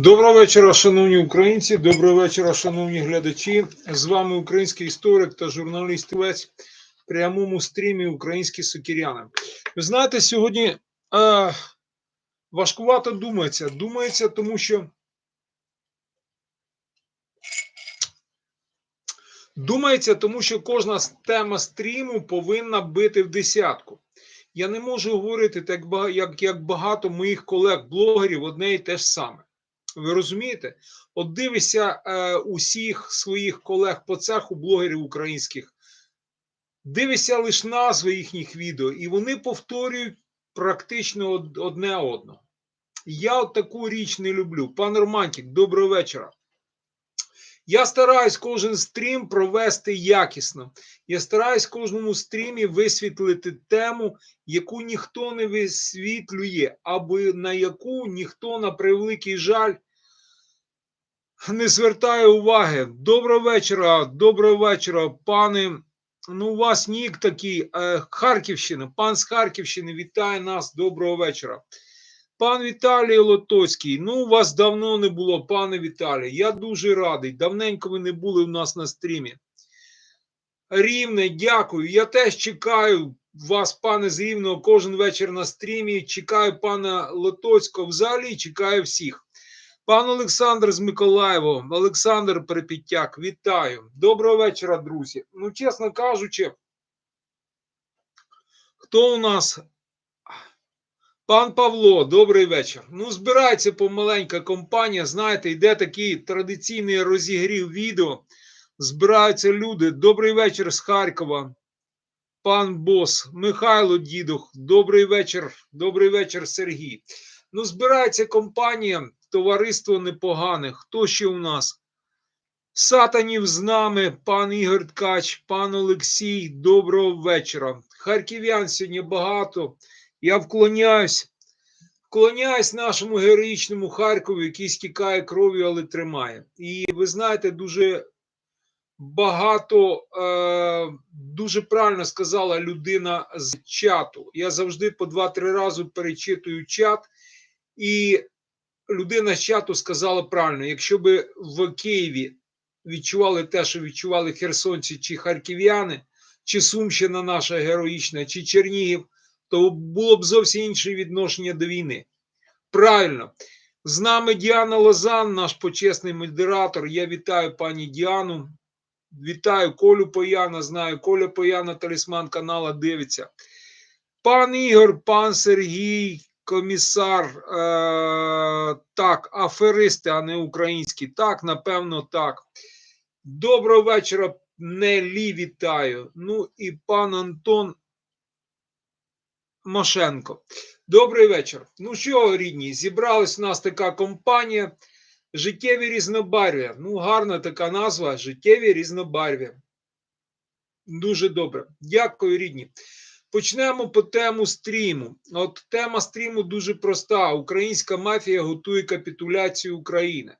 Доброго вечора, шановні українці. Доброго вечора, шановні глядачі. З вами український історик та журналіст Вець в прямому стрімі Українські сокіряни. Ви знаєте, сьогодні е, важкувато думається. Думається, тому що думається, тому що кожна тема стріму повинна бити в десятку. Я не можу говорити так, як багато моїх колег-блогерів одне і те ж саме. Ви розумієте? От дивишся е, усіх своїх колег по цеху блогерів українських, дивишся лише назви їхніх відео, і вони повторюють практично одне одного. Я от таку річ не люблю. Пан Романтік, доброго вечора. Я стараюсь кожен стрім провести якісно. Я стараюсь кожному стрімі висвітлити тему, яку ніхто не висвітлює, або на яку ніхто на превеликий жаль не звертає уваги. Доброго вечора, доброго вечора, пане. Ну, у вас нік такий е, Харківщина. Пан з Харківщини вітає нас. Доброго вечора. Пан Віталій Лотоцький. Ну, вас давно не було, пане Віталій. Я дуже радий. Давненько ви не були у нас на стрімі. Рівне, дякую. Я теж чекаю вас, пане з Рівного, кожен вечір на стрімі. Чекаю пана Лотоцького. Взагалі чекаю всіх. Пан Олександр з Миколаєва, Олександр Перепіттяк, вітаю. Доброго вечора, друзі. Ну, чесно кажучи, хто у нас? Пан Павло, добрий вечір. Ну, збирається помаленька компанія. Знаєте, йде такий традиційний розігрів відео. Збираються люди. Добрий вечір з Харкова. Пан Бос, Михайло Дідух, добрий вечір. Добрий вечір, Сергій. Ну, збирається компанія, товариство непогане. Хто ще у нас? Сатанів з нами, пан Ігор Ткач, пан Олексій, доброго вечора. Харків'ян сьогодні багато. Я вклоняюсь, вклоняюсь нашому героїчному Харкові, який стікає кров'ю, але тримає. І ви знаєте, дуже багато, е, дуже правильно сказала людина з чату. Я завжди по два-три рази перечитую чат, і людина з чату сказала правильно: якщо би в Києві відчували те, що відчували херсонці чи харків'яни, чи Сумщина наша героїчна, чи Чернігів, то було б зовсім інше відношення до війни. Правильно. З нами Діана Лозан, наш почесний модератор. Я вітаю пані Діану. Вітаю Колю Пояна. Знаю, Коля Пояна, талісман канала дивиться. Пан Ігор, пан Сергій, комісар. Е- так, аферисти, а не українські. Так, напевно, так. Доброго вечора, Нелі, вітаю. Ну і пан Антон Машенко. Добрий вечір. Ну що, рідні, зібралась у нас така компанія. Життєві різнобарв'я. Ну, гарна така назва. Життєві різнобарв'я. Дуже добре. Дякую, рідні. Почнемо по тему стріму. От тема стріму дуже проста. Українська мафія готує капітуляцію України.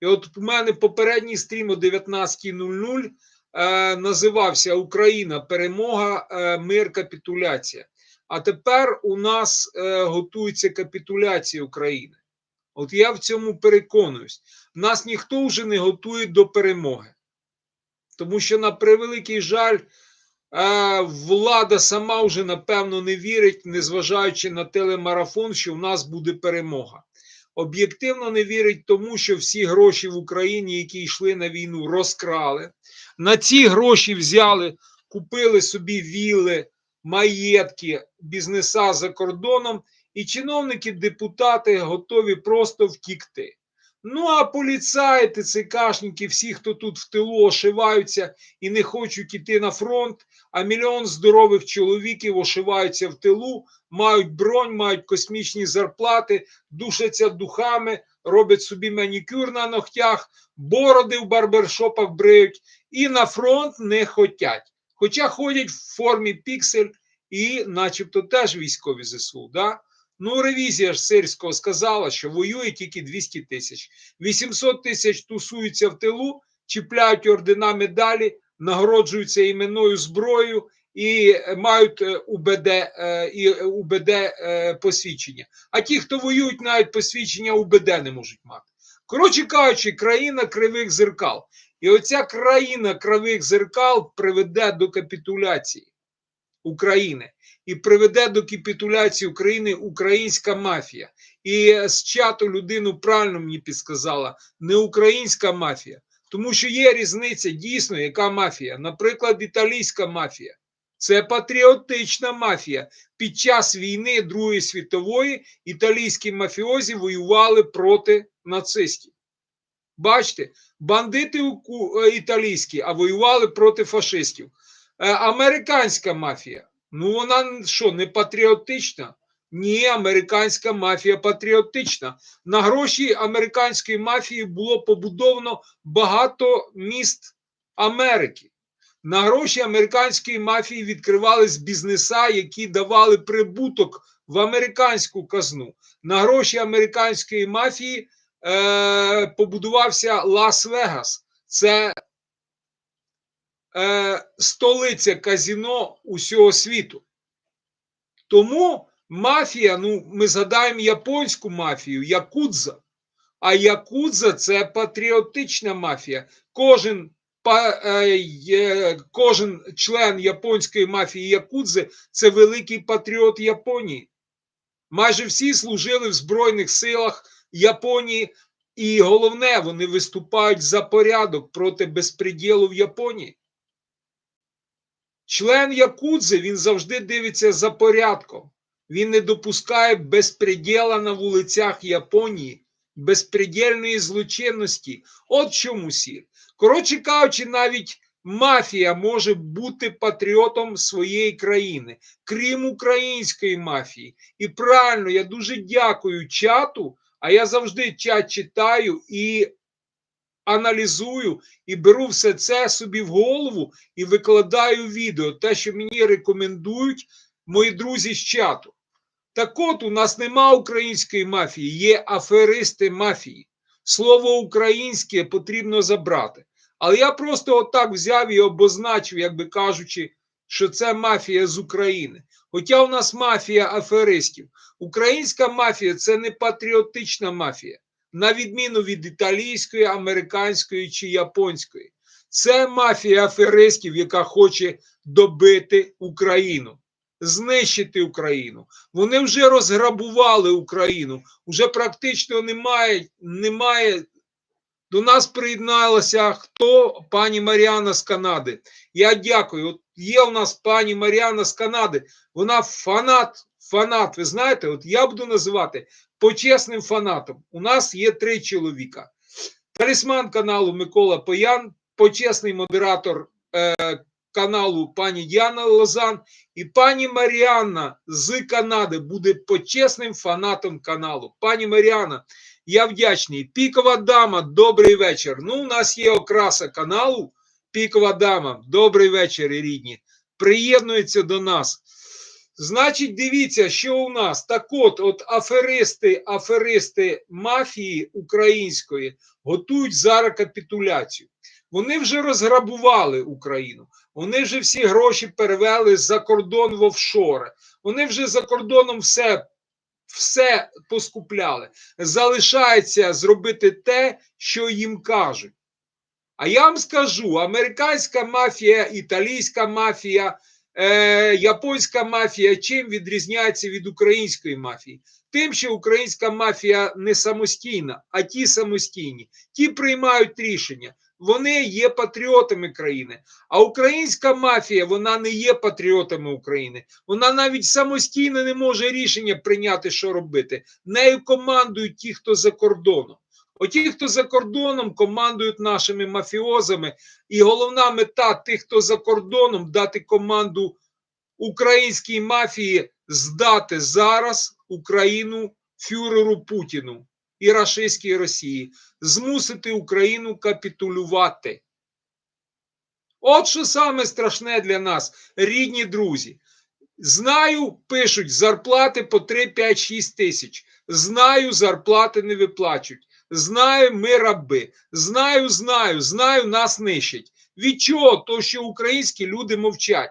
І от у мене попередній стрім о 19.00 е, називався Україна перемога, е, мир, капітуляція. А тепер у нас е, готується капітуляція України. От я в цьому переконуюсь. Нас ніхто вже не готує до перемоги. Тому що, на превеликий жаль, е, влада сама вже напевно не вірить, незважаючи на телемарафон, що в нас буде перемога. Об'єктивно не вірить тому, що всі гроші в Україні, які йшли на війну, розкрали. На ці гроші взяли, купили собі вілли, маєтки, бізнеса за кордоном, і чиновники, депутати готові просто втікти. Ну а поліцаї, ТЦКшники, всі, хто тут в тилу ошиваються і не хочуть іти на фронт, а мільйон здорових чоловіків ошиваються в тилу, мають бронь, мають космічні зарплати, душаться духами, роблять собі манікюр на ногтях, бороди в барбершопах бриють і на фронт не хотять. Хоча ходять в формі піксель і, начебто, теж військові ЗСУ. Да? Ну, ревізія ж сирського сказала, що воює тільки 200 тисяч. 800 тисяч тусуються в тилу, чіпляють ордена медалі, нагороджуються іменною зброєю і е, мають е, УБД, е, і УБД посвідчення. А ті, хто воюють, навіть посвідчення УБД не можуть мати. Коротше кажучи, країна кривих зеркал. І оця країна кривих зеркал приведе до капітуляції України і приведе до капітуляції України українська мафія. І з чату людину правильно мені підсказала, не українська мафія. Тому що є різниця дійсно, яка мафія. Наприклад, італійська мафія. Це патріотична мафія. Під час війни Другої світової італійські мафіозі воювали проти нацистів. Бачите, бандити е, італійські, а воювали проти фашистів. Е, Американська мафія. Ну вона що, не патріотична? Ні, американська мафія патріотична. На гроші американської мафії було побудовано багато міст Америки. На гроші американської мафії відкривались бізнеса, які давали прибуток в американську казну. На гроші американської мафії е, побудувався Лас-Вегас. Це е, столиця казіно усього світу. Тому мафія, ну, ми згадаємо японську мафію, якудза. А якудза це патріотична мафія. Кожен, е, кожен член японської мафії якудзи це великий патріот Японії. Майже всі служили в Збройних силах Японії, і головне, вони виступають за порядок проти безпреділу в Японії. Член Якудзи він завжди дивиться за порядком. Він не допускає безпреділа на вулицях Японії, безпредельної злочинності. От чому сіль. Коротше кажучи, навіть мафія може бути патріотом своєї країни, крім української мафії. І правильно, я дуже дякую чату, а я завжди чат читаю і аналізую, і беру все це собі в голову і викладаю відео, те, що мені рекомендують мої друзі з чату. Так от, у нас нема української мафії, є аферисти мафії. Слово українське потрібно забрати. Але я просто отак взяв і обозначив, як би кажучи, що це мафія з України. Хоча у нас мафія аферистів. Українська мафія це не патріотична мафія, на відміну від італійської, американської чи японської. Це мафія аферистів, яка хоче добити Україну, знищити Україну. Вони вже розграбували Україну, вже практично немає, немає. До нас приєдналася хто? Пані Маріана з Канади. Я дякую. От є у нас пані Маріана з Канади. Вона фанат, фанат. Ви знаєте, от я буду називати почесним фанатом. У нас є три чоловіка. Талісман каналу Микола Поян, почесний модератор е, каналу пані Діана Лозан і пані Маріанна з Канади буде почесним фанатом каналу. Пані Маріана, я вдячний. Пікова дама, добрий вечір. Ну, у нас є окраса каналу. Пікова дама, добрий вечір, рідні. Приєднується до нас. Значить, дивіться, що у нас. Так от, от аферисти, аферисти мафії української готують зараз капітуляцію. Вони вже розграбували Україну. Вони вже всі гроші перевели за кордон в офшори. Вони вже за кордоном все, все поскупляли. Залишається зробити те, що їм кажуть. А я вам скажу: американська мафія, італійська мафія, е, японська мафія чим відрізняється від української мафії? Тим, що українська мафія не самостійна, а ті самостійні, ті приймають рішення. Вони є патріотами країни. А українська мафія вона не є патріотами України. Вона навіть самостійно не може рішення прийняти, що робити. Нею командують ті, хто за кордоном. Оті, хто за кордоном, командують нашими мафіозами. І головна мета тих, хто за кордоном, дати команду українській мафії здати зараз Україну фюреру Путіну і рашистській Росії, змусити Україну капітулювати. От що саме страшне для нас, рідні друзі. Знаю, пишуть зарплати по 3, 5, 6 тисяч. Знаю, зарплати не виплачують. Знаю, ми раби. Знаю, знаю, знаю, нас нищать. Від чого? То, що українські люди мовчать.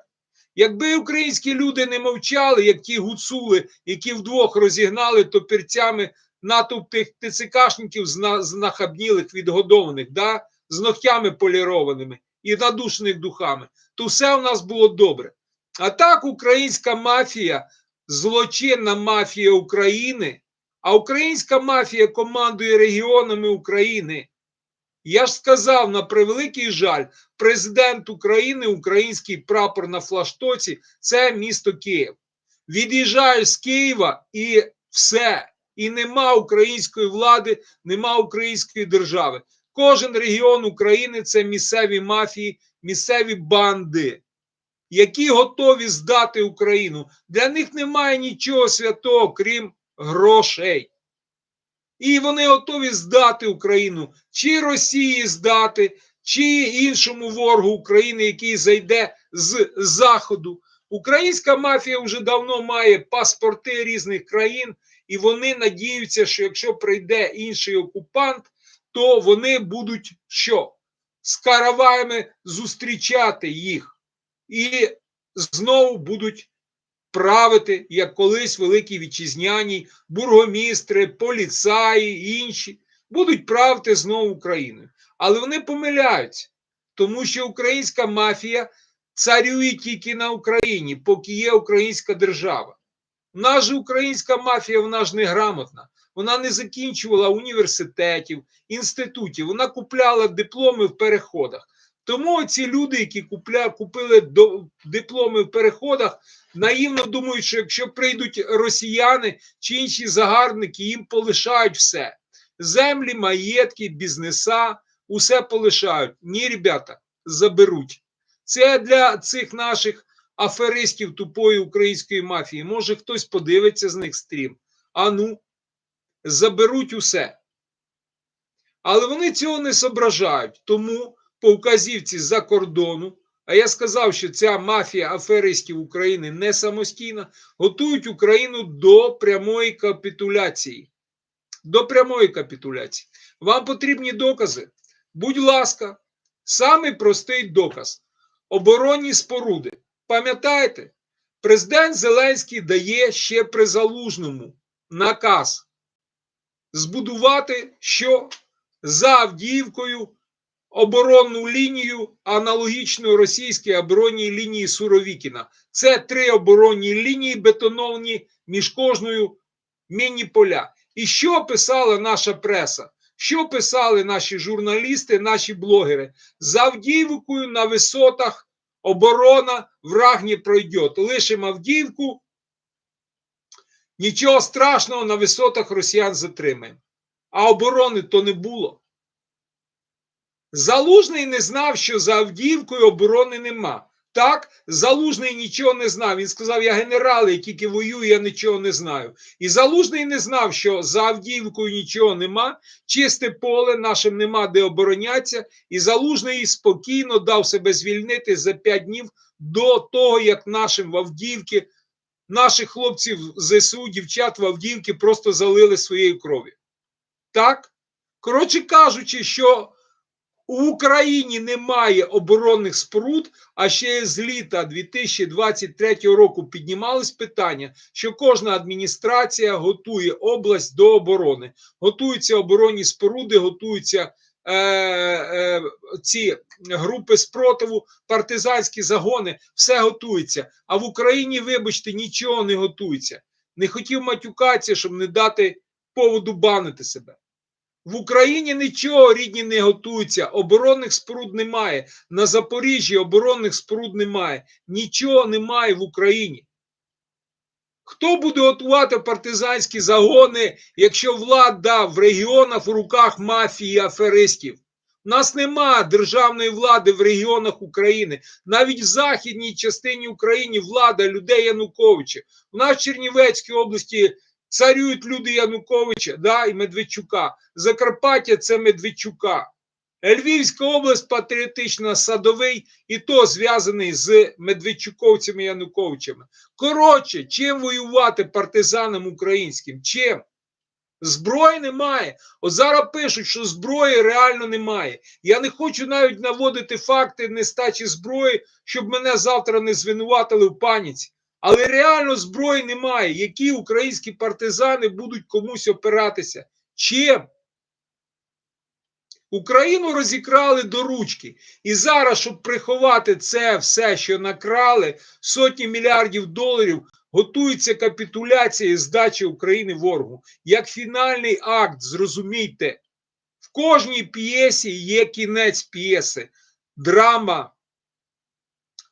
Якби українські люди не мовчали, як ті гуцули, які вдвох розігнали топірцями натовп тих ТЦКшників зна- знахабнілих, відгодованих, да? з ногтями полірованими і надушених духами, то все у нас було добре. А так українська мафія, злочинна мафія України, а українська мафія командує регіонами України. Я ж сказав, на превеликий жаль, президент України, український прапор на флаштоці це місто Київ. Від'їжджаєш з Києва і все. І нема української влади, нема української держави. Кожен регіон України це місцеві мафії, місцеві банди, які готові здати Україну. Для них немає нічого святого, крім грошей. І вони готові здати Україну, чи Росії здати, чи іншому ворогу України, який зайде з Заходу. Українська мафія вже давно має паспорти різних країн, і вони надіються, що якщо прийде інший окупант, то вони будуть що? З караваями зустрічати їх і знову будуть правити, як колись великі вітчизняні, бургомістри, поліцаї інші будуть правити знову Україною. Але вони помиляються, тому що українська мафія царює тільки на Україні, поки є українська держава. У нас же українська мафія, вона ж неграмотна. Вона не закінчувала університетів, інститутів, вона купляла дипломи в переходах. Тому ці люди, які купля, купили до, дипломи в переходах, наївно думають, що якщо прийдуть росіяни чи інші загарбники, їм полишають все: землі, маєтки, бізнеса, усе полишають. Ні, ребята, заберуть. Це для цих наших аферистів тупої української мафії. Може, хтось подивиться з них стрім. А ну, заберуть усе. Але вони цього не зображають. Тому по вказівці за кордону, а я сказав, що ця мафія аферистів України не самостійна, готують Україну до прямої капітуляції. До прямої капітуляції. Вам потрібні докази? Будь ласка, самий простий доказ: оборонні споруди. Пам'ятаєте, президент Зеленський дає ще при залужному наказ збудувати що за Авдіївкою оборонну лінію, аналогічну російській оборонній лінії Суровікіна. Це три оборонні лінії бетоновані між кожною міні-поля. І що писала наша преса? Що писали наші журналісти, наші блогери? За Авдіївкою на висотах оборона враг не пройде. Лишимо Авдіївку, нічого страшного на висотах росіян затримаємо. А оборони то не було. Залужний не знав, що за Авдіївкою оборони нема. Так, Залужний нічого не знав. Він сказав: я генерал, я тільки воюю, я нічого не знаю. І Залужний не знав, що за Авдіївкою нічого нема, чисте поле нашим нема де оборонятися. І Залужний спокійно дав себе звільнити за п'ять днів до того, як нашим в Авдіївці, наших хлопців ЗСУ, дівчат в Авдіївці просто залили своєю кров'ю. Так? Коротше кажучи, що у Україні немає оборонних споруд, а ще з літа 2023 року піднімались питання, що кожна адміністрація готує область до оборони. Готуються оборонні споруди, готуються е, е, ці групи спротиву, партизанські загони, все готується. А в Україні, вибачте, нічого не готується. Не хотів матюкатися, щоб не дати поводу банити себе. В Україні нічого рідні не готується, оборонних споруд немає. На Запоріжжі оборонних споруд немає. Нічого немає в Україні. Хто буде готувати партизанські загони, якщо влада в регіонах в руках мафії аферистів? У нас нема державної влади в регіонах України. Навіть в західній частині України влада людей Януковича. У нас в Чернівецькій області царюють люди Януковича да, і Медведчука. Закарпаття це Медведчука. Львівська область патріотична садовий, і то зв'язаний з Медведчуковцями Януковичами. Коротше, чим воювати партизанам українським? Чим? Зброї немає. От зараз пишуть, що зброї реально немає. Я не хочу навіть наводити факти нестачі зброї, щоб мене завтра не звинуватили в паніці. Але реально зброї немає. Які українські партизани будуть комусь опиратися? Чим? Україну розікрали до ручки. І зараз, щоб приховати це все, що накрали, сотні мільярдів доларів, готується капітуляція і здача України ворогу. Як фінальний акт, зрозумійте, в кожній п'єсі є кінець п'єси. Драма,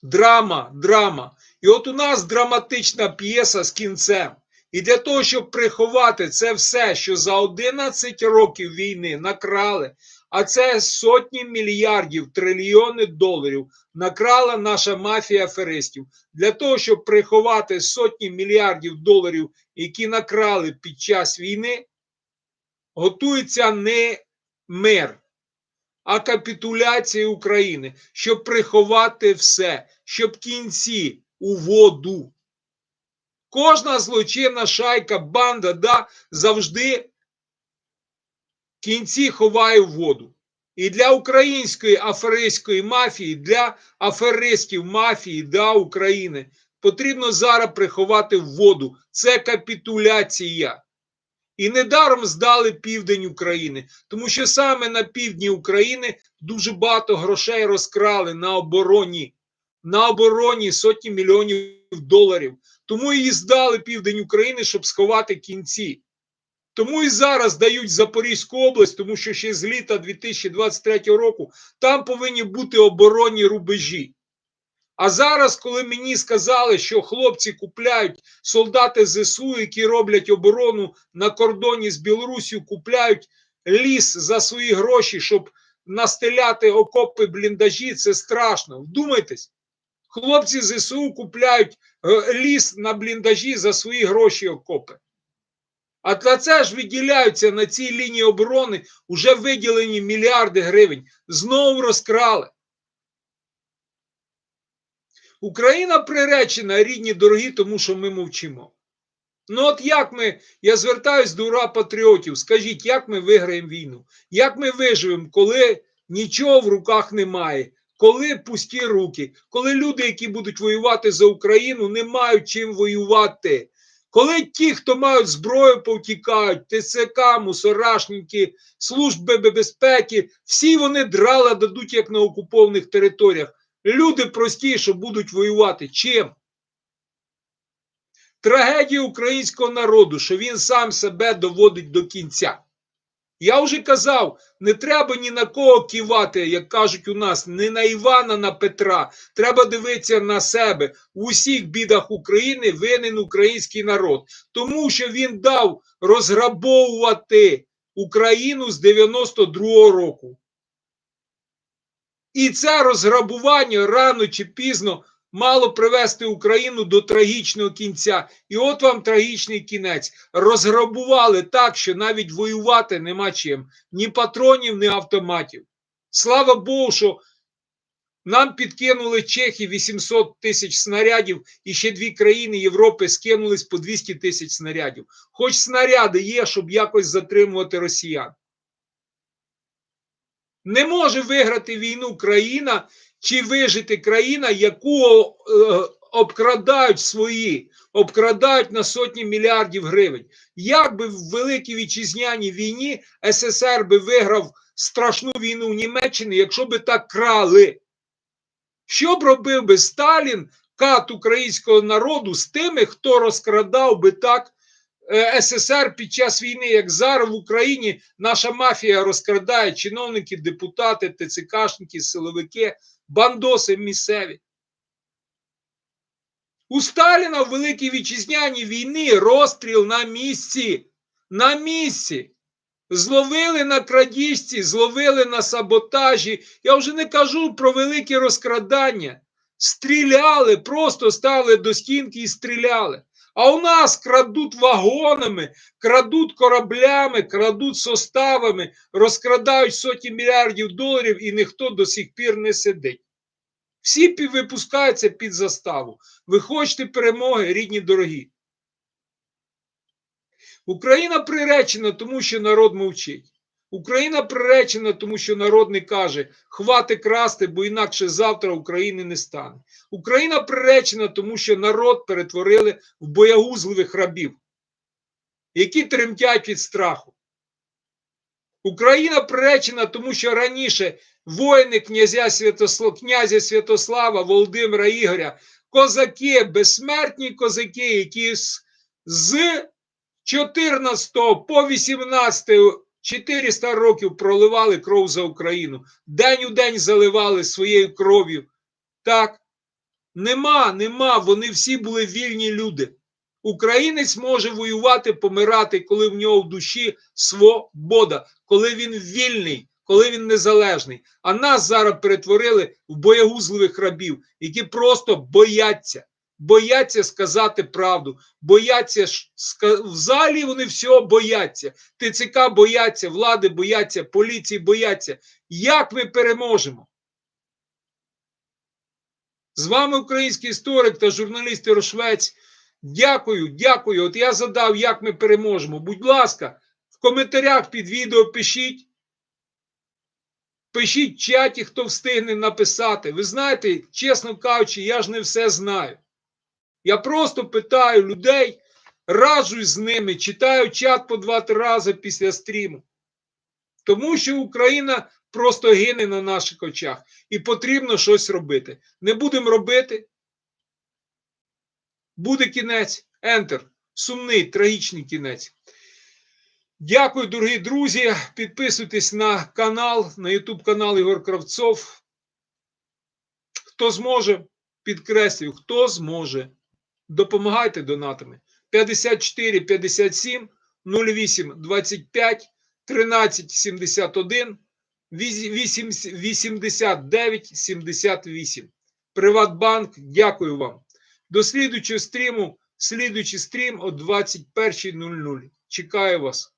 драма, драма. І от у нас драматична п'єса з кінцем. І для того, щоб приховати це все, що за 11 років війни накрали, а це сотні мільярдів, трильйони доларів накрала наша мафія аферистів. Для того, щоб приховати сотні мільярдів доларів, які накрали під час війни, готується не мир, а капітуляція України, щоб приховати все, щоб кінці у воду. Кожна злочинна шайка, банда да, завжди кінці ховає в воду. І для української аферистської мафії, для аферистів мафії да, України потрібно зараз приховати в воду. Це капітуляція. І недаром здали південь України, тому що саме на півдні України дуже багато грошей розкрали на обороні, на обороні сотні мільйонів доларів. Тому і здали південь України, щоб сховати кінці. Тому і зараз дають Запорізьку область, тому що ще з літа 2023 року там повинні бути оборонні рубежі. А зараз, коли мені сказали, що хлопці купляють солдати ЗСУ, які роблять оборону на кордоні з Білорусію, купляють ліс за свої гроші, щоб настеляти окопи бліндажі, це страшно. Вдумайтесь, хлопці ЗСУ купляють е, ліс на бліндажі за свої гроші окопи. А для це ж виділяються на цій лінії оборони вже виділені мільярди гривень. Знову розкрали. Україна приречена, рідні дорогі, тому що ми мовчимо. Ну, от як ми, я звертаюсь до ура патріотів, скажіть, як ми виграємо війну? Як ми виживемо, коли нічого в руках немає, коли пусті руки, коли люди, які будуть воювати за Україну, не мають чим воювати? Коли ті, хто мають зброю, повтікають, ТЦК, мусорашники, служби безпеки, всі вони драла дадуть як на окупованих територіях. Люди прості, що будуть воювати. Чим? Трагедія українського народу, що він сам себе доводить до кінця. Я вже казав, не треба ні на кого кивати, як кажуть у нас, не на Івана, на Петра. Треба дивитися на себе. У усіх бідах України винен український народ, тому що він дав розграбовувати Україну з 92-го року. І це розграбування рано чи пізно мало привести Україну до трагічного кінця. І от вам трагічний кінець. Розграбували так, що навіть воювати нема чим. Ні патронів, ні автоматів. Слава Богу, що нам підкинули Чехи 800 тисяч снарядів, і ще дві країни Європи скинулись по 200 тисяч снарядів. Хоч снаряди є, щоб якось затримувати росіян. Не може виграти війну країна чи вижити країна, яку е, обкрадають свої, обкрадають на сотні мільярдів гривень. Як би в Великій Вітчизняній війні СССР би виграв страшну війну в Німеччині, якщо би так крали? Що б робив би Сталін, кат українського народу з тими, хто розкрадав би так Е, СССР під час війни, як зараз в Україні, наша мафія розкрадає чиновники, депутати, ТЦКшники, силовики, бандоси місцеві. У Сталіна в Великій Вітчизняній війні розстріл на місці. На місці. Зловили на крадіжці, зловили на саботажі. Я вже не кажу про великі розкрадання. Стріляли, просто стали до стінки і стріляли. А у нас крадуть вагонами, крадуть кораблями, крадуть составами, розкрадають сотні мільярдів доларів і ніхто до сих пір не сидить. Всі випускаються під заставу. Ви хочете перемоги, рідні дорогі. Україна приречена, тому що народ мовчить. Україна приречена, тому що народ не каже, хвати красти, бо інакше завтра України не стане. Україна приречена, тому що народ перетворили в боягузливих рабів, які тремтять від страху. Україна приречена, тому що раніше воїни князя Святослава, князя Святослава, Володимира Ігоря, козаки, безсмертні козаки, які з 14 по 18 400 років проливали кров за Україну, день у день заливали своєю кров'ю. Так, нема, нема, вони всі були вільні люди. Українець може воювати, помирати, коли в нього в душі свобода, коли він вільний, коли він незалежний. А нас зараз перетворили в боягузливих рабів, які просто бояться, бояться сказати правду, бояться ска- взагалі вони всього бояться. ТЦК бояться, влади бояться, поліції бояться. Як ми переможемо? З вами український історик та журналіст Рошвець. Дякую, дякую. От я задав, як ми переможемо. Будь ласка, в коментарях під відео пишіть. Пишіть в чаті, хто встигне написати. Ви знаєте, чесно кажучи, я ж не все знаю. Я просто питаю людей, раджусь з ними, читаю чат по два-три рази після стріму. Тому що Україна просто гине на наших очах і потрібно щось робити. Не будемо робити. Буде кінець. Ентер. Сумний, трагічний кінець. Дякую, дорогі друзі. Підписуйтесь на канал, на YouTube канал Ігор Кравцов. Хто зможе, підкреслюю, хто зможе. Допомагайте донатами. 54 57 08 25 13 71 8 89 78. Приватбанк, дякую вам. До слідуючого стріму, слідуючий стрім о 21.00. Чекаю вас.